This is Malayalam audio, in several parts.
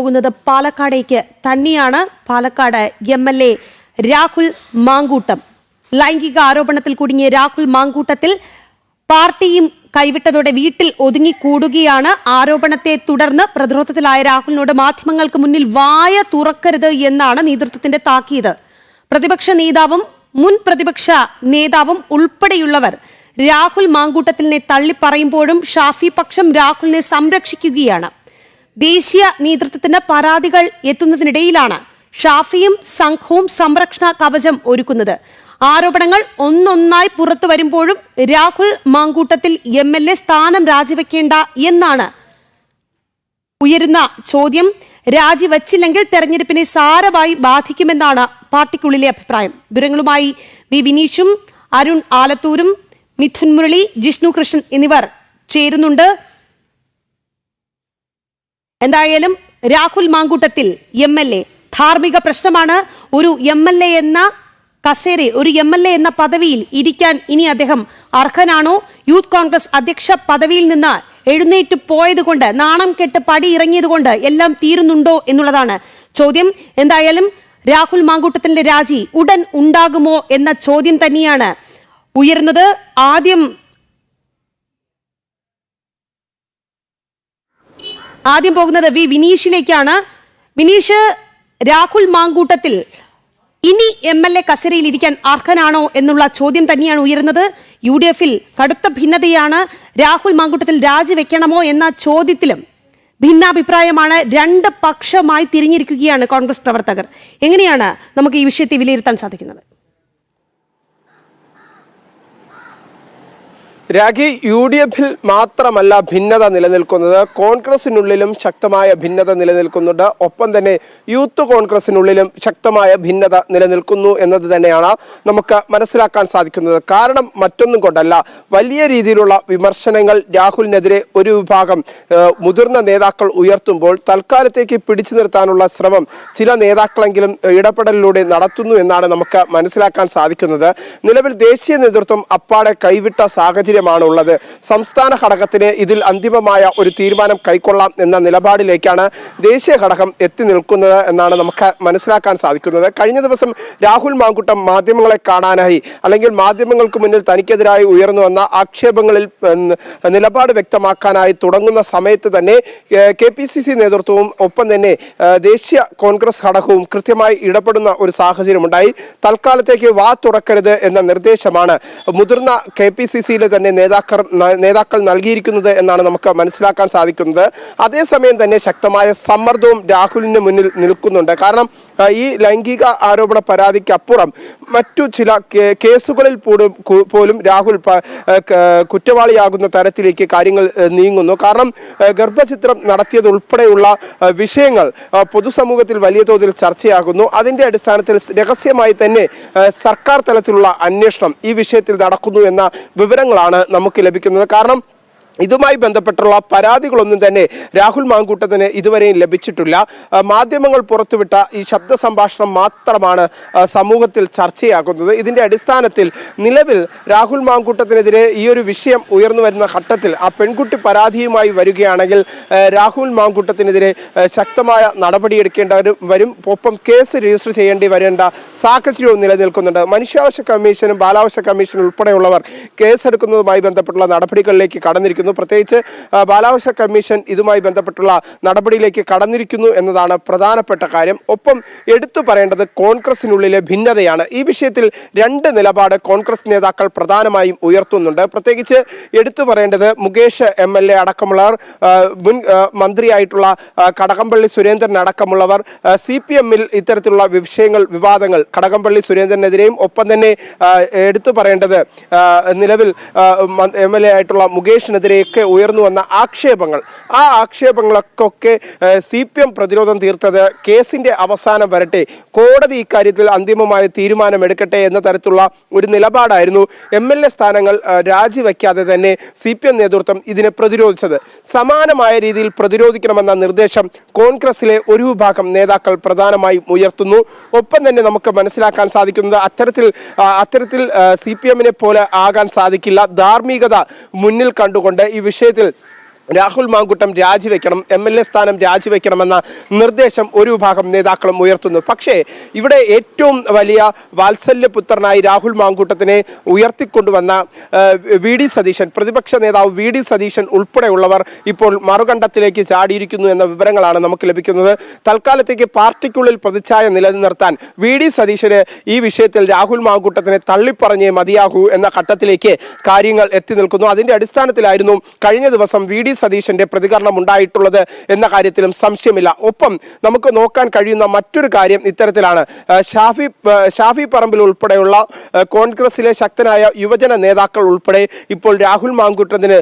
പോകുന്നത് പാലക്കാടേക്ക് തന്നെയാണ്. Palakkad M L A Rahul Mankoottam. ലൈംഗിക ആരോപണത്തിൽ കുടുങ്ങിയ രാഹുൽ മാങ്കൂട്ടത്തിൽ പാർട്ടിയും കൈവിട്ടതോടെ വീട്ടിൽ ഒതുങ്ങിക്കൂടുകയാണ്. ആരോപണത്തെ തുടർന്ന് പ്രതിരോധത്തിലായ രാഹുലിനോട് മാധ്യമങ്ങൾക്ക് മുന്നിൽ വായ തുറക്കരുത് എന്നാണ് നേതൃത്വത്തിന്റെ താക്കീത്. പ്രതിപക്ഷ നേതാവും മുൻ പ്രതിപക്ഷ നേതാവും ഉൾപ്പെടെയുള്ളവർ രാഹുൽ മാങ്കൂട്ടത്തിലിനെ തള്ളിപ്പറയുമ്പോഴും ഷാഫി പക്ഷം രാഹുലിനെ സംരക്ഷിക്കുകയാണ്. ദേശീയ നേതൃത്വത്തിന് പരാതികൾ എത്തുന്നതിനിടയിലാണ് ഷാഫിയും സംഘവും സംരക്ഷണ കവചം ഒരുക്കുന്നത്. ആരോപണങ്ങൾ ഒന്നൊന്നായി പുറത്തു വരുമ്പോഴും Rahul Mamkootathil M L A സ്ഥാനം രാജിവെക്കേണ്ട എന്നാണ് ഉയരുന്ന ചോദ്യം. രാജിവച്ചില്ലെങ്കിൽ തെരഞ്ഞെടുപ്പിനെ സാരമായി ബാധിക്കുമെന്നാണ് പാർട്ടിക്കുള്ളിലെ അഭിപ്രായം. വിവരങ്ങളുമായി വി വിനീഷും അരുൺ ആലത്തൂരും മിഥുൻ മുരളി ജിഷ്ണു കൃഷ്ണൻ എന്നിവർ ചേരുന്നുണ്ട്. എന്തായാലും Rahul Mamkootathil M L A. ധാർമ്മിക പ്രശ്നമാണ്. ഒരു എം എൽ എ എന്ന കസേര ഒരു എം എൽ എ എന്ന പദവിയിൽ ഇരിക്കാൻ ഇനി അദ്ദേഹം അർഹനാണോ? യൂത്ത് കോൺഗ്രസ് അധ്യക്ഷ പദവിയിൽ നിന്ന് എഴുന്നേറ്റ് പോയതുകൊണ്ട് നാണം കെട്ട് പടി ഇറങ്ങിയതുകൊണ്ട് എല്ലാം തീരുന്നുണ്ടോ എന്നുള്ളതാണ് ചോദ്യം. എന്തായാലും രാഹുൽ മാങ്കൂട്ടത്തിന്റെ രാജി ഉടൻ ഉണ്ടാകുമോ എന്ന ചോദ്യം തന്നെയാണ് ഉയർന്നത് ആദ്യം ആദ്യം പോകുന്നത് വി വിനീഷിലേക്കാണ്. വിനീഷ് രാഹുൽ മാങ്കൂട്ടത്തിൽ ഇനി എം എൽ എ കസേരയിൽ ഇരിക്കാൻ അർഹനാണോ എന്നുള്ള ചോദ്യം തന്നെയാണ് ഉയരുന്നത്. യു ഡി എഫിൽ കടുത്ത ഭിന്നതയാണ് രാഹുൽ മാങ്കൂട്ടത്തിൽ രാജിവെക്കണമോ എന്ന ചോദ്യത്തിലും ഭിന്നാഭിപ്രായമാണ് രണ്ട് പക്ഷമായി തിരിഞ്ഞിരിക്കുകയാണ് കോൺഗ്രസ് പ്രവർത്തകർ. എങ്ങനെയാണ് നമുക്ക് ഈ വിഷയത്തെ വിലയിരുത്താൻ സാധിക്കുന്നത്? രാഖി യു ഡി എഫിൽ മാത്രമല്ല ഭിന്നത നിലനിൽക്കുന്നത്. കോൺഗ്രസിനുള്ളിലും ശക്തമായ ഭിന്നത നിലനിൽക്കുന്നുണ്ട്. ഒപ്പം തന്നെ യൂത്ത് കോൺഗ്രസിനുള്ളിലും ശക്തമായ ഭിന്നത നിലനിൽക്കുന്നു എന്നത് തന്നെയാണ് നമുക്ക് മനസ്സിലാക്കാൻ സാധിക്കുന്നത്. കാരണം മറ്റൊന്നും കൊണ്ടല്ല. വലിയ രീതിയിലുള്ള വിമർശനങ്ങൾ രാഹുലിനെതിരെ ഒരു വിഭാഗം മുതിർന്ന നേതാക്കൾ ഉയർത്തുമ്പോൾ തൽക്കാലത്തേക്ക് പിടിച്ചു നിർത്താനുള്ള ശ്രമം ചില നേതാക്കളെങ്കിലും ഇടപെടലിലൂടെ നടത്തുന്നു എന്നാണ് നമുക്ക് മനസ്സിലാക്കാൻ സാധിക്കുന്നത്. നിലവിൽ ദേശീയ നേതൃത്വം അപ്പാടെ കൈവിട്ട സാഹചര്യമാണ് ഉള്ളത് സംസ്ഥാന ഘടകത്തിന് ഇതിൽ അന്തിമമായ ഒരു തീരുമാനം കൈക്കൊള്ളാം എന്ന നിലപാടിലേക്കാണ് ദേശീയ ഘടകം എത്തി നിൽക്കുന്നത് എന്നാണ് നമുക്ക് മനസ്സിലാക്കാൻ സാധിക്കുന്നത്. കഴിഞ്ഞ ദിവസം രാഹുൽ മാങ്കുട്ടം മാധ്യമങ്ങളെ കാണാനായി അല്ലെങ്കിൽ മാധ്യമങ്ങൾക്ക് മുന്നിൽ തനിക്കെതിരായി ഉയർന്നു വന്ന ആക്ഷേപങ്ങളിൽ നിലപാട് വ്യക്തമാക്കാനായി തുടങ്ങുന്ന സമയത്ത് തന്നെ കെ പി സി സി നേതൃത്വവും ഒപ്പം തന്നെ ദേശീയ കോൺഗ്രസ് ഘടകവും കൃത്യമായി ഇടപെടുന്ന ഒരു സാഹചര്യമുണ്ടായി. തൽക്കാലത്തേക്ക് വാ തുറക്കരുത് എന്ന നിർദ്ദേശമാണ് മുതിർന്ന കെ പി സി സിയിലെ തന്നെ നേതാക്കൾ ന- നേതാക്കൾ നൽകിയിരിക്കുന്നത് എന്നാണ് നമുക്ക് മനസ്സിലാക്കാൻ സാധിക്കുന്നത്. അതേസമയം തന്നെ ശക്തമായ സമ്മർദ്ദവും രാഹുലിന് മുന്നിൽ നിൽക്കുന്നുണ്ട്. കാരണം ഈ ലൈംഗിക ആരോപണ പരാതിക്കപ്പുറം മറ്റു ചില കേസുകളിൽ പോലും രാഹുൽ കുറ്റവാളിയാകുന്ന തരത്തിലേക്ക് കാര്യങ്ങൾ നീങ്ങുന്നു. കാരണം ഗർഭചിത്രം നടത്തിയത് ഉൾപ്പെടെയുള്ള വിഷയങ്ങൾ പൊതുസമൂഹത്തിൽ വലിയ തോതിൽ ചർച്ചയാകുന്നു. അതിന്റെ അടിസ്ഥാനത്തിൽ രഹസ്യമായി തന്നെ സർക്കാർ തലത്തിലുള്ള അന്വേഷണം ഈ വിഷയത്തിൽ നടക്കുന്നു എന്ന വിവരങ്ങളാണ് നമുക്ക് ലഭിക്കുന്നത്. കാരണം ഇതുമായി ബന്ധപ്പെട്ടുള്ള പരാതികളൊന്നും തന്നെ രാഹുൽ മാങ്കൂട്ടത്തിന് ഇതുവരെയും ലഭിച്ചിട്ടില്ല. മാധ്യമങ്ങൾ പുറത്തുവിട്ട ഈ ശബ്ദ സംഭാഷണം മാത്രമാണ് സമൂഹത്തിൽ ചർച്ചയാകുന്നത്. ഇതിന്റെ അടിസ്ഥാനത്തിൽ നിലവിൽ രാഹുൽ മാങ്കൂട്ടത്തിനെതിരെ ഈ ഒരു വിഷയം ഉയർന്നു വരുന്ന ഘട്ടത്തിൽ ആ പെൺകുട്ടി പരാതിയുമായി വരികയാണെങ്കിൽ രാഹുൽ മാങ്കൂട്ടത്തിനെതിരെ ശക്തമായ നടപടിയെടുക്കേണ്ട വരും. ഒപ്പം കേസ് രജിസ്റ്റർ ചെയ്യേണ്ടി വരേണ്ട സാഹചര്യവും നിലനിൽക്കുന്നുണ്ട്. മനുഷ്യാവകാശ കമ്മീഷനും ബാലാവകാശ കമ്മീഷനും ഉൾപ്പെടെയുള്ളവർ കേസെടുക്കുന്നതുമായി ബന്ധപ്പെട്ടുള്ള നടപടികളിലേക്ക് കടന്നിരിക്കുന്നു. പ്രത്യേകിച്ച് ആ, ബാലാവകാശ കമ്മീഷൻ ഇതുമായി ബന്ധപ്പെട്ടുള്ള നടപടിയിലേക്ക് കടന്നിരിക്കുന്നു എന്നതാണ് പ്രധാനപ്പെട്ട കാര്യം. ഒപ്പം എടുത്തു പറയേണ്ടത് കോൺഗ്രസിനുള്ളിലെ ഭിന്നതയാണ്. ഈ വിഷയത്തിൽ രണ്ട് നിലപാട് കോൺഗ്രസ് നേതാക്കൾ പ്രധാനമായും ഉയർത്തുന്നുണ്ട്. പ്രത്യേകിച്ച് എടുത്തു പറയേണ്ടത് മുകേഷ് എം എൽ എ അടക്കമുള്ളവർ മുൻ മന്ത്രിയായിട്ടുള്ള കടകംപള്ളി സുരേന്ദ്രൻ അടക്കമുള്ളവർ സി പി എമ്മിൽ ഇത്തരത്തിലുള്ള വിഷയങ്ങൾ വിവാദങ്ങൾ കടകംപള്ളി സുരേന്ദ്രനെതിരെയും ഒപ്പം തന്നെ എടുത്തു പറയേണ്ടത് നിലവിൽ എം എൽ എ ആയിട്ടുള്ള മുകേഷിനെതിരെയൊക്കെ ഉയർന്നു വന്ന ആക്ഷേപങ്ങൾ. ആ ആക്ഷേപങ്ങളൊക്കെ സി പി എം പ്രതിരോധം തീർത്തത് കേസിന്റെ അവസാനം വരട്ടെ. കോടതി ഇക്കാര്യത്തിൽ അന്തിമമായ തീരുമാനമെടുക്കട്ടെ എന്ന തരത്തിലുള്ള ഒരു നിലപാടായിരുന്നു എം എൽ എ സ്ഥാനങ്ങൾ രാജിവെക്കാതെ തന്നെ സി പി എം നേതൃത്വം ഇതിനെ പ്രതിരോധിച്ചത്. സമാനമായ രീതിയിൽ പ്രതിരോധിക്കണമെന്ന നിർദ്ദേശം കോൺഗ്രസിലെ ഒരു വിഭാഗം നേതാക്കൾ പ്രധാനമായും ഉയർത്തുന്നു. ഒപ്പം തന്നെ നമുക്ക് മനസ്സിലാക്കാൻ സാധിക്കുന്നത് അത്തരത്തിൽ അത്തരത്തിൽ സി പി എമ്മിനെ പോലെ ആകാൻ സാധിക്കില്ല. ധാർമ്മികത മുന്നിൽ കണ്ടുകൊണ്ട് ഈ വിഷയത്തിൽ രാഹുൽ മാങ്കുട്ടം രാജിവെക്കണം എം എൽ എ സ്ഥാനം രാജിവെക്കണമെന്ന നിർദ്ദേശം ഒരു വിഭാഗം നേതാക്കളും ഉയർത്തുന്നു. പക്ഷേ ഇവിടെ ഏറ്റവും വലിയ വാത്സല്യപുത്രനായി രാഹുൽ മാങ്കൂട്ടത്തിനെ ഉയർത്തിക്കൊണ്ടുവന്ന വി ഡി സതീശൻ പ്രതിപക്ഷ നേതാവ് വി ഡി സതീശൻ ഉൾപ്പെടെയുള്ളവർ ഇപ്പോൾ മറുകണ്ഠത്തിലേക്ക് ചാടിയിരിക്കുന്നു എന്ന വിവരങ്ങളാണ് നമുക്ക് ലഭിക്കുന്നത്. തൽക്കാലത്തേക്ക് പാർട്ടിക്കുള്ളിൽ പ്രതിച്ഛായ നിലനിർത്താൻ വി ഡി സതീശന് ഈ വിഷയത്തിൽ രാഹുൽ മാങ്കൂട്ടത്തിനെ തള്ളിപ്പറഞ്ഞേ മതിയാകൂ എന്ന ഘട്ടത്തിലേക്ക് കാര്യങ്ങൾ എത്തി നിൽക്കുന്നു. അതിന്റെ അടിസ്ഥാനത്തിലായിരുന്നു കഴിഞ്ഞ ദിവസം വി ഡി സതീശന്റെ പ്രതികരണം ഉണ്ടായിട്ടുള്ളത് എന്ന കാര്യത്തിലും സംശയമില്ല. ഒപ്പം നമുക്ക് നോക്കാൻ കഴിയുന്ന മറ്റൊരു കാര്യം ഇത്തരത്തിലാണ്. ഷാഫി ഷാഫി പറമ്പിൽ ഉൾപ്പെടെയുള്ള കോൺഗ്രസിലെ ശക്തനായ യുവജന നേതാക്കൾ ഉൾപ്പെടെ ഇപ്പോൾ രാഹുൽ മാങ്കുട്ടത്തിന്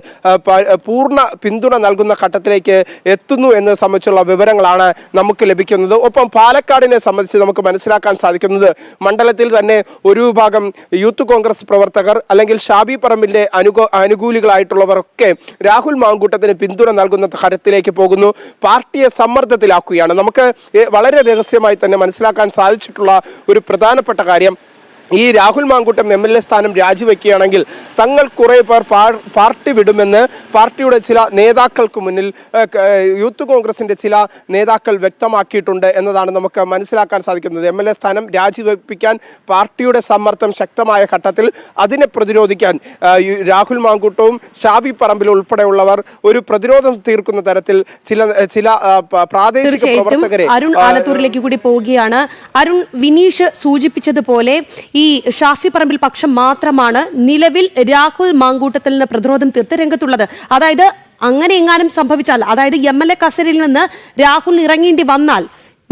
പൂർണ പിന്തുണ നൽകുന്ന ഘട്ടത്തിലേക്ക് എത്തുന്നു എന്ന് സംബന്ധിച്ചുള്ള വിവരങ്ങളാണ് നമുക്ക് ലഭിക്കുന്നത്. ഒപ്പം പാലക്കാടിനെ സംബന്ധിച്ച് നമുക്ക് മനസ്സിലാക്കാൻ സാധിക്കുന്നത് മണ്ഡലത്തിൽ തന്നെ ഒരു വിഭാഗം യൂത്ത് കോൺഗ്രസ് പ്രവർത്തകർ അല്ലെങ്കിൽ ഷാബി പറമ്പിന്റെ അനുകൂ അനുകൂലികളായിട്ടുള്ളവരൊക്കെ രാഹുൽ മാങ്കൂട്ടത്തിന് പിന്തുണ നൽകുന്ന ഘട്ടത്തിലേക്ക് പോകുന്നു. പാർട്ടിയെ സമ്മർദ്ദത്തിലാക്കുകയാണ്. നമുക്ക് വളരെ രഹസ്യമായി തന്നെ മനസ്സിലാക്കാൻ സാധിച്ചിട്ടുള്ള ഒരു പ്രധാനപ്പെട്ട കാര്യം ഈ Rahul Mankoottam M L A സ്ഥാനം രാജിവെക്കുകയാണെങ്കിൽ തങ്ങൾ കുറേ പേർ പാർട്ടി വിടുമെന്ന് പാർട്ടിയുടെ ചില നേതാക്കൾക്ക് മുന്നിൽ യൂത്ത് കോൺഗ്രസിന്റെ ചില നേതാക്കൾ വ്യക്തമാക്കിയിട്ടുണ്ട് എന്നതാണ് നമുക്ക് മനസ്സിലാക്കാൻ സാധിക്കുന്നത്. എം എൽ എ സ്ഥാനം രാജിവെപ്പിക്കാൻ പാർട്ടിയുടെ സമ്മർദ്ദം ശക്തമായ ഘട്ടത്തിൽ അതിനെ പ്രതിരോധിക്കാൻ രാഹുൽ മാങ്കൂട്ടവും ഷാബി പറമ്പിൽ ഉൾപ്പെടെയുള്ളവർ ഒരു പ്രതിരോധം തീർക്കുന്ന തരത്തിൽ ചില ചില പ്രാദേശിക പ്രവർത്തകരെ അരുൺ ആലത്തൂരിലേക്ക് കൂടി പോവുകയാണ്. അരുൺ വിനീഷ് സൂചിപ്പിച്ചതുപോലെ ഈ ഷാഫി പറമ്പിൽ പക്ഷം മാത്രമാണ് നിലവിൽ രാഹുൽ മാങ്കൂട്ടത്തിൽ നിന്ന് പ്രതിരോധം തീർത്ത് രംഗത്തുള്ളത്. അതായത് അങ്ങനെ എങ്ങാനും സംഭവിച്ചാൽ അതായത് എം എൽ എ കസേരയിൽ നിന്ന് രാഹുൽ ഇറങ്ങേണ്ടി വന്നാൽ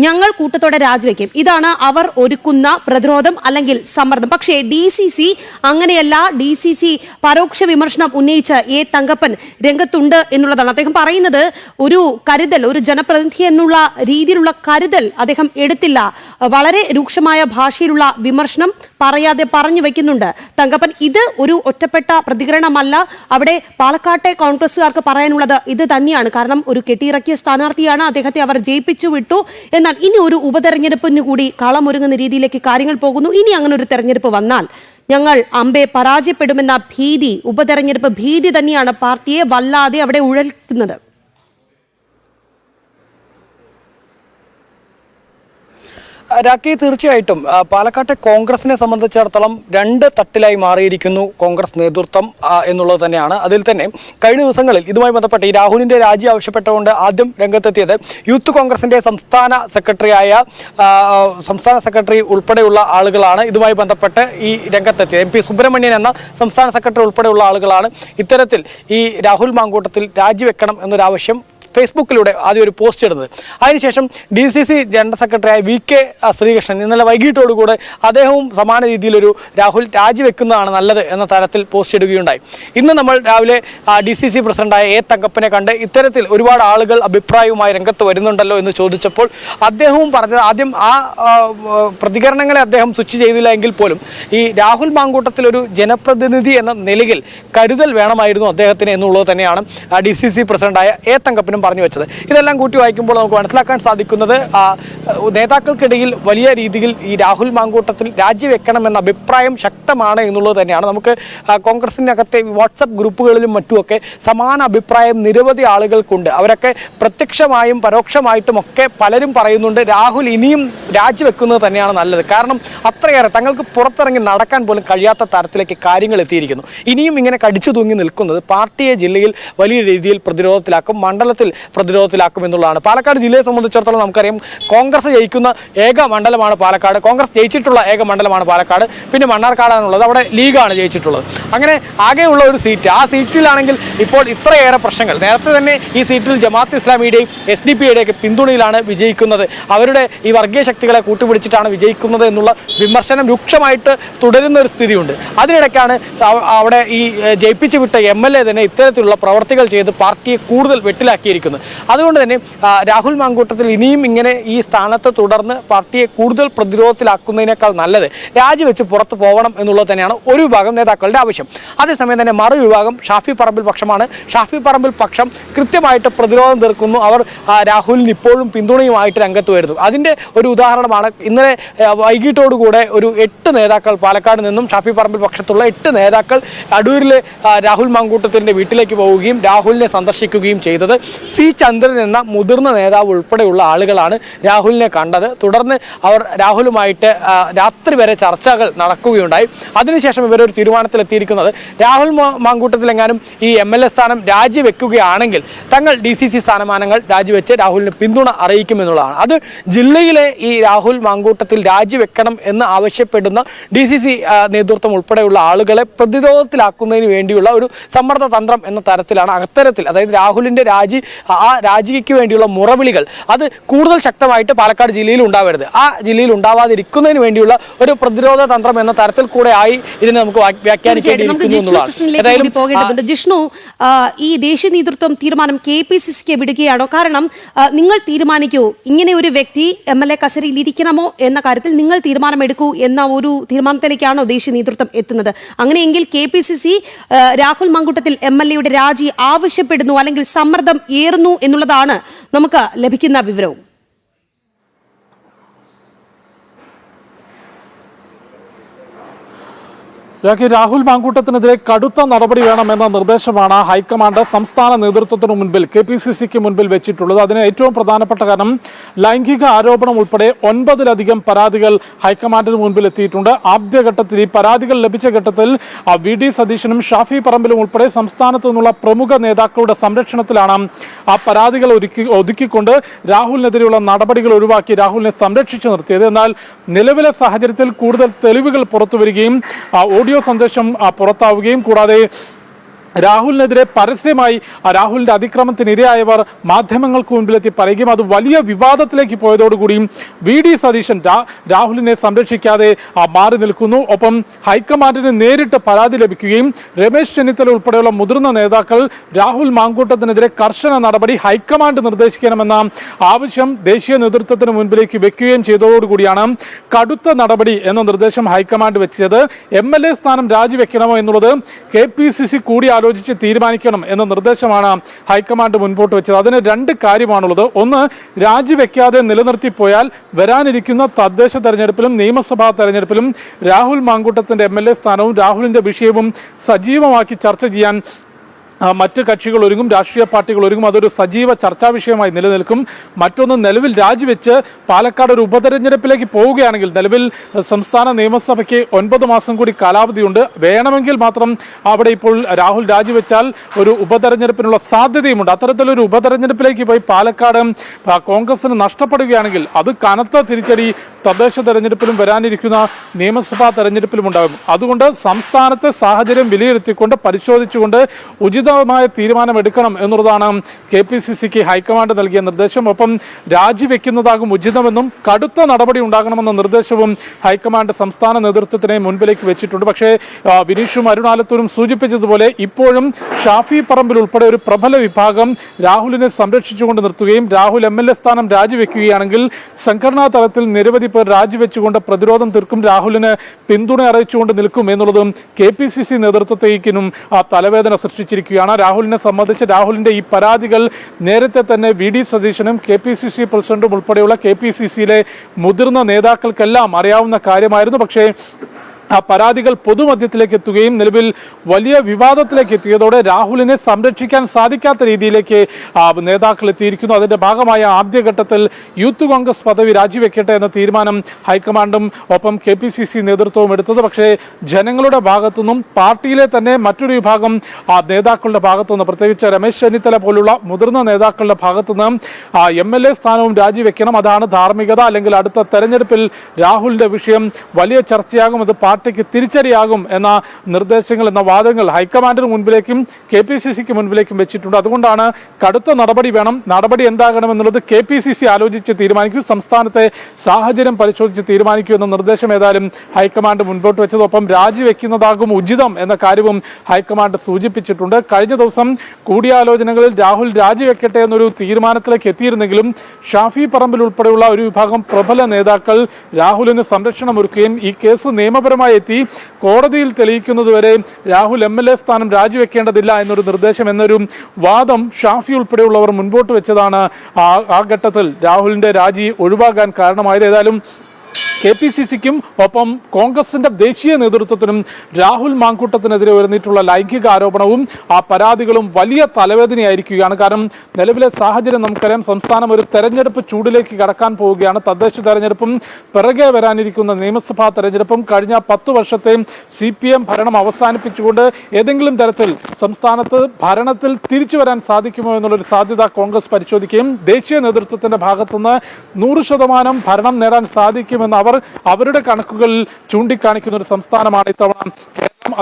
ഞങ്ങൾ കൂട്ടത്തോടെ രാജിവെക്കും. ഇതാണ് അവർ ഒരുക്കുന്ന പ്രതിരോധം അല്ലെങ്കിൽ സമ്മർദ്ദം. പക്ഷേ ഡി സി സി അങ്ങനെയല്ല. ഡി സി സി പരോക്ഷ വിമർശനം ഉന്നയിച്ച എ തങ്കപ്പൻ രംഗത്തുണ്ട് എന്നുള്ളതാണ്. അദ്ദേഹം പറയുന്നത് ഒരു കരുതൽ ഒരു ജനപ്രതിനിധി എന്നുള്ള രീതിയിലുള്ള കരുതൽ അദ്ദേഹം എടുത്തില്ല. വളരെ രൂക്ഷമായ ഭാഷയിലുള്ള വിമർശനം പറയാതെ പറഞ്ഞു വെക്കുന്നുണ്ട് തങ്കപ്പൻ. ഇത് ഒരു ഒറ്റപ്പെട്ട പ്രതികരണമല്ല. അവിടെ പാലക്കാട്ടെ കോൺഗ്രസുകാർക്ക് പറയാനുള്ളത് ഇത് തന്നെയാണ്. കാരണം ഒരു കെട്ടിയിറക്കിയ സ്ഥാനാർത്ഥിയാണ് അദ്ദേഹത്തെ അവർ ജയിപ്പിച്ചു വിട്ടു എന്നാൽ ഇനി ഒരു ഉപതെരഞ്ഞെടുപ്പിന് കൂടി കളമൊരുങ്ങുന്ന രീതിയിലേക്ക് കാര്യങ്ങൾ പോകുന്നു. ഇനി അങ്ങനെ ഒരു തെരഞ്ഞെടുപ്പ് വന്നാൽ ഞങ്ങൾ അമ്പെ പരാജയപ്പെടുമെന്ന ഭീതി ഉപതെരഞ്ഞെടുപ്പ് ഭീതി തന്നെയാണ് പാർട്ടിയെ വല്ലാതെ അവിടെ ഉഴൽക്കുന്നത്. രാഖി തീർച്ചയായിട്ടും. പാലക്കാട്ടെ കോൺഗ്രസിനെ സംബന്ധിച്ചിടത്തോളം രണ്ട് തട്ടിലായി മാറിയിരിക്കുന്നു കോൺഗ്രസ് നേതൃത്വം എന്നുള്ളത് തന്നെയാണ്. അതിൽ തന്നെ കഴിഞ്ഞ ദിവസങ്ങളിൽ ഇതുമായി ബന്ധപ്പെട്ട് ഈ രാഹുലിന്റെ രാജി ആവശ്യപ്പെട്ടുകൊണ്ട് ആദ്യം രംഗത്തെത്തിയത് യൂത്ത് കോൺഗ്രസിന്റെ സംസ്ഥാന സെക്രട്ടറിയായ സംസ്ഥാന സെക്രട്ടറി ഉൾപ്പെടെയുള്ള ആളുകളാണ് ഇതുമായി ബന്ധപ്പെട്ട് ഈ രംഗത്തെത്തിയത്. എം പി സുബ്രഹ്മണ്യൻ എന്ന സംസ്ഥാന സെക്രട്ടറി ഉൾപ്പെടെയുള്ള ആളുകളാണ് ഇത്തരത്തിൽ ഈ രാഹുൽ മാങ്കൂട്ടത്തിൽ രാജിവെക്കണം എന്നൊരാവശ്യം ഫേസ്ബുക്കിലൂടെ ആദ്യം ഒരു പോസ്റ്റ് ഇടുന്നത്. അതിനുശേഷം ഡി സി സി ജനറൽ സെക്രട്ടറിയായ വി കെ ശ്രീകൃഷ്ണൻ ഇന്നലെ വൈകിട്ടോടുകൂടെ അദ്ദേഹവും സമാന രീതിയിലൊരു രാഹുൽ രാജിവെക്കുന്നതാണ് നല്ലത് എന്ന തരത്തിൽ പോസ്റ്റ് ഇടുകയുണ്ടായി. ഇന്ന് നമ്മൾ രാവിലെ ഡി സി സി പ്രസിഡന്റായ എ തങ്കപ്പനെ കണ്ട് ഇത്തരത്തിൽ ഒരുപാട് ആളുകൾ അഭിപ്രായവുമായി രംഗത്ത് വരുന്നുണ്ടല്ലോ എന്ന് ചോദിച്ചപ്പോൾ അദ്ദേഹവും പറഞ്ഞത് ആദ്യം ആ പ്രതികരണങ്ങളെ അദ്ദേഹം സ്വിച്ച് ചെയ്തില്ല എങ്കിൽ പോലും ഈ രാഹുൽ മാങ്കൂട്ടത്തിൽ ഒരു ജനപ്രതിനിധി എന്ന നിലയിൽ കരുതൽ വേണമായിരുന്നു അദ്ദേഹത്തിന് എന്നുള്ളത് തന്നെയാണ് ഡി സി സി പ്രസിഡന്റായ എ തങ്കപ്പനും പറഞ്ഞു വെച്ചത്. ഇതെല്ലാം കൂട്ടി വായിക്കുമ്പോൾ നമുക്ക് മനസ്സിലാക്കാൻ സാധിക്കുന്നത് നേതാക്കൾക്കിടയിൽ വലിയ രീതിയിൽ ഈ രാഹുൽ മാങ്കൂട്ടത്തിൽ രാജിവെക്കണമെന്ന അഭിപ്രായം ശക്തമാണ് എന്നുള്ളത് തന്നെയാണ്. നമുക്ക് കോൺഗ്രസിനകത്തെ വാട്സപ്പ് ഗ്രൂപ്പുകളിലും മറ്റുമൊക്കെ സമാന അഭിപ്രായം നിരവധി ആളുകൾക്കുണ്ട്. അവരൊക്കെ പ്രത്യക്ഷമായും പരോക്ഷമായിട്ടും ഒക്കെ പലരും പറയുന്നുണ്ട് രാഹുൽ ഇനിയും രാജിവെക്കുന്നത് തന്നെയാണ് നല്ലത്. കാരണം അത്രയേറെ തങ്ങൾക്ക് പുറത്തിറങ്ങി നടക്കാൻ പോലും കഴിയാത്ത തരത്തിലേക്ക് കാര്യങ്ങൾ എത്തിയിരിക്കുന്നു. ഇനിയും ഇങ്ങനെ കടിച്ചു തൂങ്ങി നിൽക്കുന്നത് പാർട്ടിയെ ജില്ലയിൽ വലിയ രീതിയിൽ പ്രതിരോധത്തിലാക്കും മണ്ഡലത്തിൽ പ്രതിരോധത്തിലാക്കും എന്നുള്ളതാണ് പാലക്കാട് ജില്ലയെ സംബന്ധിച്ചിടത്തോളം നമുക്കറിയാം കോൺഗ്രസ് ജയിക്കുന്ന ഏക മണ്ഡലമാണ് പാലക്കാട്. കോൺഗ്രസ് ജയിച്ചിട്ടുള്ള ഏക മണ്ഡലമാണ് പാലക്കാട്. പിന്നെ മണ്ണാർക്കാടാണുള്ളത് അവിടെ ലീഗാണ് ജയിച്ചിട്ടുള്ളത്. അങ്ങനെ ആകെയുള്ള ഒരു സീറ്റ് ആ സീറ്റിലാണെങ്കിൽ ഇപ്പോൾ ഇത്രയേറെ പ്രശ്നങ്ങൾ. നേരത്തെ തന്നെ ഈ സീറ്റിൽ ജമാഅത്ത് ഇസ്ലാമിയുടെയും എസ് ഡി പിയുടെയൊക്കെ പിന്തുണയിലാണ് വിജയിക്കുന്നത്. അവരുടെ ഈ വർഗീയ ശക്തികളെ കൂട്ടുപിടിച്ചിട്ടാണ് വിജയിക്കുന്നത് എന്നുള്ള വിമർശനം രൂക്ഷമായിട്ട് തുടരുന്ന ഒരു സ്ഥിതിയുണ്ട്. അതിനിടയ്ക്കാണ് അവ- അവിടെ ഈ ജയിപ്പിച്ചു വിട്ട എം എൽ എ തന്നെ ഇത്തരത്തിലുള്ള പ്രവർത്തികൾ ചെയ്ത് പാർട്ടിയെ കൂടുതൽ വെട്ടിലാക്കിയിരിക്കുന്നത്. നിൽക്കുന്നത്. അതുകൊണ്ട് തന്നെ രാഹുൽ മാങ്കൂട്ടത്തിൽ ഇനിയും ഇങ്ങനെ ഈ സ്ഥാനത്ത് തുടർന്ന് പാർട്ടിയെ കൂടുതൽ പ്രതിരോധത്തിലാക്കുന്നതിനേക്കാൾ നല്ലത് രാജിവെച്ച് പുറത്തു പോകണം എന്നുള്ളത് തന്നെയാണ് ഒരു വിഭാഗം നേതാക്കളുടെ ആവശ്യം. അതേസമയം തന്നെ മറു വിഭാഗം ഷാഫി പറമ്പിൽ പക്ഷമാണ്. ഷാഫി പറമ്പിൽ പക്ഷം കൃത്യമായിട്ട് പ്രതിരോധം തീർക്കുന്നു. അവർ രാഹുലിന് ഇപ്പോഴും പിന്തുണയുമായിട്ട് രംഗത്ത് വരുന്നു. അതിന്റെ ഒരു ഉദാഹരണമാണ് ഇന്നലെ വൈകിട്ടോടുകൂടെ ഒരു എട്ട് നേതാക്കൾ പാലക്കാട് നിന്നും ഷാഫി പറമ്പിൽ പക്ഷത്തുള്ള എട്ട് നേതാക്കൾ അടൂരിലെ രാഹുൽ മാങ്കൂട്ടത്തിന്റെ വീട്ടിലേക്ക് പോവുകയും രാഹുലിനെ സന്ദർശിക്കുകയും ചെയ്തത്. സി ചന്ദ്രൻ എന്ന മുതിർന്ന നേതാവ് ഉൾപ്പെടെയുള്ള ആളുകളാണ് രാഹുലിനെ കണ്ടത്. തുടർന്ന് അവർ രാഹുലുമായിട്ട് രാത്രി വരെ ചർച്ചകൾ നടക്കുകയുണ്ടായി. അതിനുശേഷം ഇവരൊരു തീരുമാനത്തിലെത്തിയിരിക്കുന്നത് രാഹുൽ മാങ്കൂട്ടത്തിലെങ്ങാനും ഈ എം എൽ എ സ്ഥാനം രാജിവെക്കുകയാണെങ്കിൽ തങ്ങൾ ഡി സി സി സ്ഥാനമാനങ്ങൾ രാജിവെച്ച് രാഹുലിന് പിന്തുണ അറിയിക്കുമെന്നുള്ളതാണ് അത് ജില്ലയിലെ ഈ രാഹുൽ മാങ്കൂട്ടത്തിൽ രാജിവെക്കണം എന്ന് ആവശ്യപ്പെടുന്ന ഡി സി സി നേതൃത്വം ഉൾപ്പെടെയുള്ള ആളുകളെ പ്രതിരോധത്തിലാക്കുന്നതിന് വേണ്ടിയുള്ള ഒരു സമ്മർദ്ദ തന്ത്രം എന്ന തരത്തിലാണ് അത്തരത്തിൽ അതായത് രാഹുലിന്റെ രാജി ആ രാജിക്ക് വേണ്ടിയുള്ള മുറവിളികൾ. അത് കൂടുതൽ ശക്തമായിട്ട് പാലക്കാട് ജില്ലയിൽ ഉണ്ടാവരുത്. ആ ജില്ലയിൽ ഉണ്ടാവാതിരിക്കുന്നതിന് വേണ്ടിയുള്ള ഒരു പ്രതിരോധ തന്ത്രം എന്ന തരത്തിൽ കൂടെ ആയി ഇതിനെ നമുക്ക് വ്യാഖ്യാനിക്കേണ്ടിയിരിക്കുന്നു ജിഷ്ണു എന്നുള്ളതാണ്. ജിഷ്ണു ഈ ദേശീയ നേതൃത്വം തീരുമാനം കെ പി സി സിക്ക് വിടുകയാണോ? കാരണം നിങ്ങൾ തീരുമാനിക്കൂ. ഇങ്ങനെ ഒരു വ്യക്തി എം എൽ എ കസേരയിൽ ഇരിക്കണമോ എന്ന കാര്യത്തിൽ നിങ്ങൾ തീരുമാനമെടുക്കൂ എന്ന ഒരു തീരുമാനത്തിലേക്കാണോ ദേശീയ നേതൃത്വം എത്തുന്നത്. അങ്ങനെയെങ്കിൽ K P C C Rahul Mamkootathil M L എയുടെ രാജി ആവശ്യപ്പെടുന്നു അല്ലെങ്കിൽ സമ്മർദ്ദം ഏറുന്നു എന്നുള്ളതാണ് നമുക്ക് ലഭിക്കുന്ന വിവരവും. ജാക്കി രാഹുൽ മാങ്കൂട്ടത്തിനെതിരെ കടുത്ത നടപടി വേണമെന്ന നിർദ്ദേശമാണ് ഹൈക്കമാൻഡ് സംസ്ഥാന നേതൃത്വത്തിന് മുൻപിൽ കെ പി സി സിക്ക് മുൻപിൽ വെച്ചിട്ടുള്ളത്. അതിന് ഏറ്റവും പ്രധാനപ്പെട്ട കാരണം ലൈംഗിക ആരോപണം ഉൾപ്പെടെ ഒൻപതിലധികം പരാതികൾ ഹൈക്കമാൻഡിന് മുൻപിൽ എത്തിയിട്ടുണ്ട്. ആദ്യഘട്ടത്തിൽ ഈ പരാതികൾ ലഭിച്ച ഘട്ടത്തിൽ വി ഡി സതീശനും ഷാഫി പറമ്പിലും ഉൾപ്പെടെ സംസ്ഥാനത്തു നിന്നുള്ള പ്രമുഖ നേതാക്കളുടെ സംരക്ഷണത്തിലാണ് ആ പരാതികൾ ഒരുക്കി ഒതുക്കിക്കൊണ്ട് രാഹുലിനെതിരെയുള്ള നടപടികൾ ഒഴിവാക്കി രാഹുലിനെ സംരക്ഷിച്ചു നിർത്തിയത്. എന്നാൽ നിലവിലെ സാഹചര്യത്തിൽ കൂടുതൽ തെളിവുകൾ പുറത്തു വരികയും ആ, ഓഡിയോ സന്ദേശം പുറത്താവുകയും കൂടാതെ രാഹുലിനെതിരെ പരസ്യമായി രാഹുലിന്റെ അതിക്രമത്തിന് ഇരയായവർ മാധ്യമങ്ങൾക്ക് മുൻപിലെത്തി പറയുകയും അത് വലിയ വിവാദത്തിലേക്ക് പോയതോടുകൂടിയും വി ഡി സതീശൻ രാഹുലിനെ സംരക്ഷിക്കാതെ മാറി നിൽക്കുന്നു. ഒപ്പം ഹൈക്കമാൻഡിന് നേരിട്ട് പരാതി ലഭിക്കുകയും രമേശ് ചെന്നിത്തല ഉൾപ്പെടെയുള്ള മുതിർന്ന നേതാക്കൾ രാഹുൽ മാങ്കൂട്ടത്തിനെതിരെ കർശന നടപടി ഹൈക്കമാൻഡ് നിർദ്ദേശിക്കണമെന്ന ആവശ്യം ദേശീയ നേതൃത്വത്തിന് മുൻപിലേക്ക് വെക്കുകയും ചെയ്തതോടുകൂടിയാണ് കടുത്ത നടപടി എന്ന നിർദ്ദേശം ഹൈക്കമാൻഡ് വെച്ചത്. എം എൽ എ സ്ഥാനം രാജിവെക്കണമോ എന്നുള്ളത് കെ പി സി സി കൂടിയാലോചിച്ച് തീരുമാനിക്കണം എന്ന നിർദ്ദേശമാണ് ഹൈക്കമാൻഡ് മുൻപോട്ട് വെച്ചത്. അതിന് രണ്ട് കാര്യമാണുള്ളത്. ഒന്ന് രാജിവെക്കാതെ നിലനിർത്തിപ്പോയാൽ വരാനിരിക്കുന്ന തദ്ദേശ തെരഞ്ഞെടുപ്പിലും നിയമസഭാ തെരഞ്ഞെടുപ്പിലും രാഹുൽ മാങ്കൂട്ടത്തിന്റെ എം സ്ഥാനവും രാഹുലിന്റെ വിഷയവും സജീവമാക്കി ചർച്ച ചെയ്യാൻ മറ്റ് കക്ഷികൾ ഒരുങ്ങും രാഷ്ട്രീയ പാർട്ടികൾ ഒരുങ്ങും. അതൊരു സജീവ ചർച്ചാ വിഷയമായി നിലനിൽക്കും. മറ്റൊന്ന് നിലവിൽ രാജിവെച്ച് പാലക്കാട് ഒരു ഉപതെരഞ്ഞെടുപ്പിലേക്ക് പോവുകയാണെങ്കിൽ നിലവിൽ സംസ്ഥാന നിയമസഭയ്ക്ക് ഒൻപത് മാസം കൂടി കാലാവധിയുണ്ട്. വേണമെങ്കിൽ മാത്രം അവിടെ ഇപ്പോൾ രാഹുൽ രാജിവെച്ചാൽ ഒരു ഉപതെരഞ്ഞെടുപ്പിനുള്ള സാധ്യതയുമുണ്ട്. അത്തരത്തിലൊരു ഉപതെരഞ്ഞെടുപ്പിലേക്ക് പോയി പാലക്കാട് കോൺഗ്രസിന് നഷ്ടപ്പെടുകയാണെങ്കിൽ അത് കനത്ത തിരിച്ചടി തദ്ദേശ തെരഞ്ഞെടുപ്പിലും വരാനിരിക്കുന്ന നിയമസഭാ തെരഞ്ഞെടുപ്പിലും ഉണ്ടാകും. അതുകൊണ്ട് സംസ്ഥാനത്തെ സാഹചര്യം വിലയിരുത്തിക്കൊണ്ട് പരിശോധിച്ചുകൊണ്ട് ഉചിതമായ തീരുമാനമെടുക്കണം എന്നുള്ളതാണ് കെ പി സി സിക്ക് ഹൈക്കമാൻഡ് നൽകിയ നിർദ്ദേശം. ഒപ്പം രാജിവെക്കുന്നതാകും ഉചിതമെന്നും കടുത്ത നടപടി ഉണ്ടാകണമെന്ന നിർദ്ദേശവും ഹൈക്കമാൻഡ് സംസ്ഥാന നേതൃത്വത്തിനെ മുൻപിലേക്ക് വെച്ചിട്ടുണ്ട്. പക്ഷേ വിനീഷും അരുണാലത്തൂരും സൂചിപ്പിച്ചതുപോലെ ഇപ്പോഴും ഷാഫി പറമ്പിൽ ഉൾപ്പെടെ ഒരു പ്രബല വിഭാഗം രാഹുലിനെ സംരക്ഷിച്ചുകൊണ്ട് നിർത്തുകയും രാഹുൽ എം എൽ എ സ്ഥാനം രാജിവെക്കുകയാണെങ്കിൽ സംഘടനാ തലത്തിൽ നിരവധി പേർ രാജിവെച്ചുകൊണ്ട് പ്രതിരോധം തീർക്കും. രാഹുലിന് പിന്തുണ അറിയിച്ചുകൊണ്ട് നിൽക്കും എന്നുള്ളതും കെ പി സി സി നേതൃത്വത്തേക്കിനും ആ തലവേദന സൃഷ്ടിച്ചിരിക്കുകയാണ്. രാഹുലിനെ സംബന്ധിച്ച് രാഹുലിന്റെ ഈ പരാതികൾ നേരത്തെ തന്നെ വി ഡി സതീശനും കെ പി സി സി പ്രസിഡന്റും ഉൾപ്പെടെയുള്ള കെ പി സി സിയിലെ മുതിർന്ന നേതാക്കൾക്കെല്ലാം അറിയാവുന്ന കാര്യമായിരുന്നു. പക്ഷേ ആ പരാതികൾ പൊതുമധ്യത്തിലേക്ക് എത്തുകയും നിലവിൽ വലിയ വിവാദത്തിലേക്ക് എത്തിയതോടെ രാഹുലിനെ സംരക്ഷിക്കാൻ സാധിക്കാത്ത രീതിയിലേക്ക് നേതാക്കൾ എത്തിയിരിക്കുന്നു. അതിന്റെ ഭാഗമായ ആദ്യഘട്ടത്തിൽ യൂത്ത് കോൺഗ്രസ് പദവി രാജിവെക്കട്ടെ എന്ന തീരുമാനം ഹൈക്കമാൻഡും ഒപ്പം കെ പി സി സി നേതൃത്വവും എടുത്തത്. പക്ഷേ ജനങ്ങളുടെ ഭാഗത്തുനിന്നും പാർട്ടിയിലെ തന്നെ മറ്റൊരു വിഭാഗം നേതാക്കളുടെ ഭാഗത്തുനിന്ന് പ്രത്യേകിച്ച് രമേശ് ചെന്നിത്തല പോലുള്ള മുതിർന്ന നേതാക്കളുടെ ഭാഗത്തുനിന്ന് എം എൽ എ സ്ഥാനവും രാജിവെക്കണം. അതാണ് ധാർമ്മികത. അല്ലെങ്കിൽ അടുത്ത തെരഞ്ഞെടുപ്പിൽ രാഹുലിന്റെ വിഷയം വലിയ ചർച്ചയാകും. അത് പാർട്ടിക്ക് തിരിച്ചടിയാകും എന്ന നിർദ്ദേശങ്ങൾ എന്ന വാദങ്ങൾ ഹൈക്കമാൻഡിന് മുൻപിലേക്കും കെ പി സി സിക്ക് മുൻപിലേക്കും വെച്ചിട്ടുണ്ട്. അതുകൊണ്ടാണ് കടുത്ത നടപടി വേണം. നടപടി എന്താകണം എന്നുള്ളത് കെ പി സി സി ആലോചിച്ച് തീരുമാനിക്കൂ. സംസ്ഥാനത്തെ സാഹചര്യം പരിശോധിച്ച് തീരുമാനിക്കൂ എന്ന നിർദ്ദേശം ഏതായാലും ഹൈക്കമാൻഡ് മുൻപോട്ട് വെച്ചതൊപ്പം രാജിവെക്കുന്നതാകും ഉചിതം എന്ന കാര്യവും ഹൈക്കമാൻഡ് സൂചിപ്പിച്ചിട്ടുണ്ട്. കഴിഞ്ഞ ദിവസം കൂടിയാലോചനകളിൽ രാഹുൽ രാജിവെക്കട്ടെ എന്നൊരു തീരുമാനത്തിലേക്ക് എത്തിയിരുന്നെങ്കിലും ഷാഫി പറമ്പിൽ ഉൾപ്പെടെയുള്ള ഒരു വിഭാഗം പ്രബല നേതാക്കൾ രാഹുലിന് സംരക്ഷണം ഒരുക്കുകയും ഈ കേസ് നിയമപരമായി എത്തി കോടതിയിൽ തെളിയിക്കുന്നതുവരെ രാഹുൽ എം എൽ എ സ്ഥാനം രാജിവെക്കേണ്ടതില്ല എന്നൊരു നിർദ്ദേശം എന്നൊരു വാദം ഷാഫി ഉൾപ്പെടെയുള്ളവർ മുൻപോട്ട് വെച്ചതാണ് ആ ആ ഘട്ടത്തിൽ രാഹുലിന്റെ രാജി ഒഴിവാകാൻ കാരണമായത്. ഏതായാലും കെ പി സി സിക്കും ഒപ്പം കോൺഗ്രസിന്റെ ദേശീയ നേതൃത്വത്തിനും രാഹുൽ മാങ്കൂട്ടത്തിനെതിരെ ഉയർന്നിട്ടുള്ള ലൈംഗിക ആരോപണവും ആ പരാതികളും വലിയ തലവേദനയായിരിക്കുകയാണ്. കാരണം നിലവിലെ സാഹചര്യം നമുക്കറിയാം സംസ്ഥാനം ഒരു തെരഞ്ഞെടുപ്പ് ചൂടിലേക്ക് കടക്കാൻ പോവുകയാണ്. തദ്ദേശ തെരഞ്ഞെടുപ്പും പിറകെ വരാനിരിക്കുന്ന നിയമസഭാ തെരഞ്ഞെടുപ്പും കഴിഞ്ഞ പത്ത് വർഷത്തെ സി പി എം ഭരണം അവസാനിപ്പിച്ചുകൊണ്ട് ഏതെങ്കിലും തരത്തിൽ സംസ്ഥാനത്ത് ഭരണത്തിൽ തിരിച്ചു വരാൻ സാധിക്കുമോ എന്നുള്ളൊരു സാധ്യത കോൺഗ്രസ് പരിശോധിക്കുകയും ദേശീയ നേതൃത്വത്തിന്റെ ഭാഗത്തുനിന്ന് നൂറ് ശതമാനം ഭരണം നേടാൻ സാധിക്കുമെന്ന് അവർ അവരുടെ കണക്കുകളിൽ ചൂണ്ടിക്കാണിക്കുന്ന ഒരു സംസ്ഥാനമാണ് ഇത്തവണ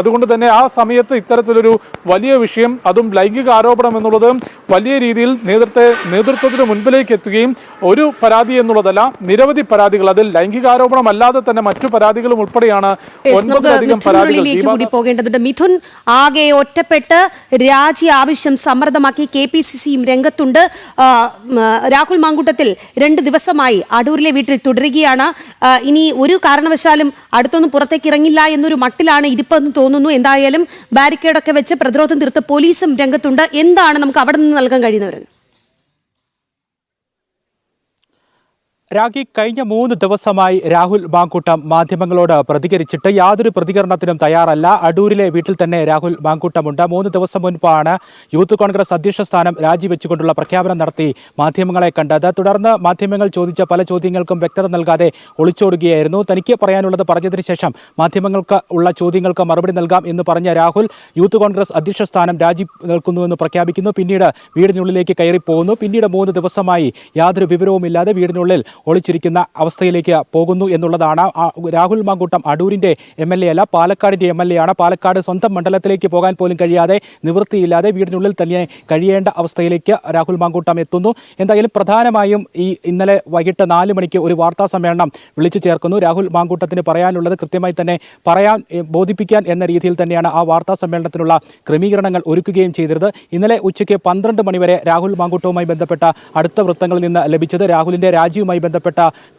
അതുകൊണ്ട് തന്നെ ആ സമയത്ത് ഇത്തരത്തിലൊരു വലിയ വിഷയം അതും ലൈംഗിക ആരോപണം എന്നുള്ളത് വലിയ രീതിയിൽ നേതൃത്വത്തെ നേതൃത്വത്തിന് മുൻപിലേക്ക് എത്തുകയും ഒരു പരാതി എന്നുള്ളതല്ല നിരവധി പരാതികൾ അതിൽ ലൈംഗിക ആരോപണം അല്ലാതെ തന്നെ മറ്റു പരാതികളും ഉൾപ്പെടെയാണ് ഒൻപതിലധികം പരാതികൾ. പോകേണ്ടതുണ്ട്. മിഥുൻ ആകെ ഒറ്റപ്പെട്ട് രാജി ആവശ്യം സമ്മർദ്ദമാക്കി കെ പി സി സിയും രംഗത്തുണ്ട്. രാഹുൽ മാങ്കൂട്ടത്തിൽ രണ്ട് ദിവസമായി അടൂരിലെ വീട്ടിൽ തുടരുകയാണ്. ഇനി ഒരു കാരണവശാലും അടുത്തൊന്നും പുറത്തേക്ക് ഇറങ്ങില്ല എന്നൊരു മട്ടിലാണ് ഇരിപ്പെന്ന് തോന്നുന്നു. എന്തായാലും ബാരിക്കേഡൊക്കെ വെച്ച് പ്രതിരോധം തീർത്ത് പോലീസും രംഗത്തുണ്ട്. എന്താണ് നമുക്ക് അവിടെ നിന്ന് നൽകാൻ കഴിയുന്നവർ രാഖി കഴിഞ്ഞ മൂന്ന് ദിവസമായി രാഹുൽ മാങ്കൂട്ടം മാധ്യമങ്ങളോട് പ്രതികരിച്ചിട്ട് യാതൊരു പ്രതികരണത്തിനും തയ്യാറല്ല. അടൂരിലെ വീട്ടിൽ തന്നെ രാഹുൽ മാങ്കൂട്ടമുണ്ട് മൂന്ന് ദിവസം മുൻപാണ് യൂത്ത് കോൺഗ്രസ് അധ്യക്ഷ സ്ഥാനം രാജിവെച്ചുകൊണ്ടുള്ള പ്രഖ്യാപനം നടത്തി മാധ്യമങ്ങളെ കണ്ടത്. തുടർന്ന് മാധ്യമങ്ങൾ ചോദിച്ച പല ചോദ്യങ്ങൾക്കും വ്യക്തത നൽകാതെ ഒളിച്ചോടുകയായിരുന്നു. തനിക്ക് പറയാനുള്ളത് പറഞ്ഞതിന് ശേഷം മാധ്യമങ്ങൾക്ക് ഉള്ള ചോദ്യങ്ങൾക്ക് മറുപടി നൽകാം എന്ന് പറഞ്ഞ രാഹുൽ യൂത്ത് കോൺഗ്രസ് അധ്യക്ഷ സ്ഥാനം രാജി നിൽക്കുന്നുവെന്ന് പ്രഖ്യാപിക്കുന്നു. പിന്നീട് വീടിനുള്ളിലേക്ക് കയറി പോകുന്നു പിന്നീട് മൂന്ന് ദിവസമായി യാതൊരു വിവരവുമില്ലാതെ വീടിനുള്ളിൽ ഒളിച്ചിരിക്കുന്ന അവസ്ഥയിലേക്ക് പോകുന്നു എന്നുള്ളതാണ്. രാഹുൽ മാങ്കൂട്ടം അടൂരിന്റെ എം എൽ എ അല്ല പാലക്കാടിന്റെ എം എൽ എ ആണ്. പാലക്കാട് സ്വന്തം മണ്ഡലത്തിലേക്ക് പോകാൻ പോലും കഴിയാതെ നിവൃത്തിയില്ലാതെ വീടിനുള്ളിൽ തന്നെ കഴിയേണ്ട അവസ്ഥയിലേക്ക് രാഹുൽ മാങ്കൂട്ടം എത്തുന്നു. എന്തായാലും പ്രധാനമായും ഈ ഇന്നലെ വൈകിട്ട് നാല് മണിക്ക് ഒരു വാർത്താ സമ്മേളനം വിളിച്ചു ചേർക്കുന്നു. രാഹുൽ മാങ്കൂട്ടത്തിന് പറയാനുള്ളത് കൃത്യമായി തന്നെ പറയാൻ ബോധിപ്പിക്കാൻ എന്ന രീതിയിൽ തന്നെയാണ് ആ വാർത്താ സമ്മേളനത്തിനുള്ള ക്രമീകരണങ്ങൾ ഒരുക്കുകയും ചെയ്തിരുന്നത്. ഇന്നലെ ഉച്ചയ്ക്ക് പന്ത്രണ്ട് മണിവരെ രാഹുൽ മാങ്കൂട്ടവുമായി ബന്ധപ്പെട്ട അടുത്ത വൃത്തങ്ങളിൽ നിന്ന് ലഭിച്ചത് രാഹുലിന്റെ രാജിയുമായി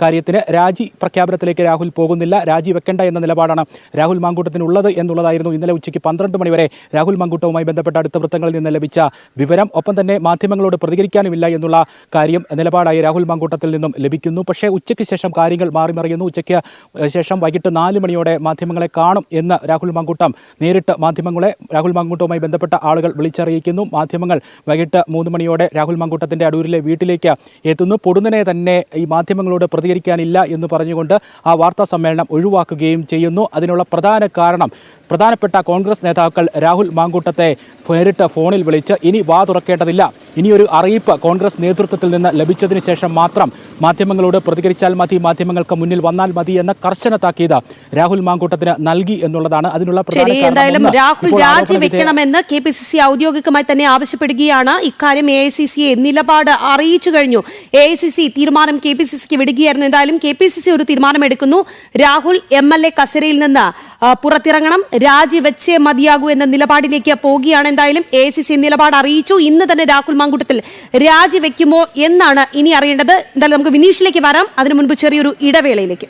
കാര്യത്തിന് രാജി പ്രഖ്യാപനത്തിലേക്ക് രാഹുൽ പോകുന്നില്ല. രാജി വെക്കേണ്ട എന്ന നിലപാടാണ് രാഹുൽ മാങ്കൂട്ടത്തിനുള്ളത് എന്നുള്ളതായിരുന്നു ഇന്നലെ ഉച്ചയ്ക്ക് പന്ത്രണ്ട് മണിവരെ രാഹുൽ മാങ്കൂട്ടവുമായി ബന്ധപ്പെട്ട അടുത്ത വൃത്തങ്ങളിൽ നിന്ന് ലഭിച്ച വിവരം. ഒപ്പം തന്നെ മാധ്യമങ്ങളോട് പ്രതികരിക്കാനുമില്ല എന്നുള്ള കാര്യം നിലപാടായി രാഹുൽ മാങ്കൂട്ടത്തിൽ നിന്നും ലഭിക്കുന്നു. പക്ഷേ ഉച്ചയ്ക്ക് ശേഷം കാര്യങ്ങൾ മാറിമറിയുന്നു. ഉച്ചയ്ക്ക് ശേഷം വൈകിട്ട് നാല് മണിയോടെ മാധ്യമങ്ങളെ കാണും എന്ന് രാഹുൽ മാങ്കൂട്ടം നേരിട്ട് മാധ്യമങ്ങളെ രാഹുൽ മാങ്കൂട്ടവുമായി ബന്ധപ്പെട്ട ആളുകൾ വിളിച്ചറിയിക്കുന്നു. മാധ്യമങ്ങൾ വൈകിട്ട് മൂന്ന് മണിയോടെ രാഹുൽ മാങ്കൂട്ടത്തിന്റെ അടൂരിലെ വീട്ടിലേക്ക് എത്തുന്നു. പൊടുന്നനെ തന്നെ ഈ മാധ്യമങ്ങളോട് പ്രതികരിക്കാനില്ല എന്ന് പറഞ്ഞുകൊണ്ട് ആ വാർത്താ സമ്മേളനം ഒഴിവാക്കുകയും ചെയ്യുന്നു. അതിനുള്ള പ്രധാന കാരണം പ്രധാനപ്പെട്ട കോൺഗ്രസ് നേതാക്കൾ രാഹുൽ മാങ്കൂട്ടത്തെ നേരിട്ട് ഫോണിൽ വിളിച്ച് ഇനി വാ തുറക്കേണ്ടതില്ല. ഇനിയൊരു അറിയിപ്പ് കോൺഗ്രസ് നേതൃത്വത്തിൽ നിന്ന് ലഭിച്ചതിന് ശേഷം മാത്രം മാധ്യമങ്ങളോട് പ്രതികരിച്ചാൽ മതി മാധ്യമങ്ങൾക്ക് മുന്നിൽ വന്നാൽ മതി എന്ന കർശന താക്കീത് രാഹുൽ മാങ്കൂട്ടത്തിന് നൽകി എന്നുള്ളതാണ് അതിനുള്ള ശരി എന്തായാലും രാഹുൽ രാജിവെക്കണമെന്ന് കെ പി സി സി ഔദ്യോഗികമായി തന്നെ ആവശ്യപ്പെടുകയാണ്. ഇക്കാര്യം എ ഐ സി സിയെ നിലപാട് അറിയിച്ചു കഴിഞ്ഞു. എ ഐ സി സി തീരുമാനം കെ പി സി സിക്ക് വിടുകയായിരുന്നു. എന്തായാലും കെ പി സി സി ഒരു തീരുമാനമെടുക്കുന്നു. രാഹുൽ എം എൽ എ കസേരയിൽ നിന്ന് പുറത്തിറങ്ങണം. രാജിവെച്ചേ മതിയാകൂ എന്ന നിലപാടിലേക്ക് പോകുകയാണ് എന്തായാലും എ ഐ സി സി നിലപാട് അറിയിച്ചു. ഇന്ന് തന്നെ രാഹുൽ മാങ്കൂട്ടത്തിൽ രാജിവെക്കുമോ എന്നാണ് ഇനി അറിയേണ്ടത്. എന്തായാലും നമുക്ക് വിനീഷിലേക്ക് വരാം. അതിനു മുൻപ് ചെറിയൊരു ഇടവേളയിലേക്ക്.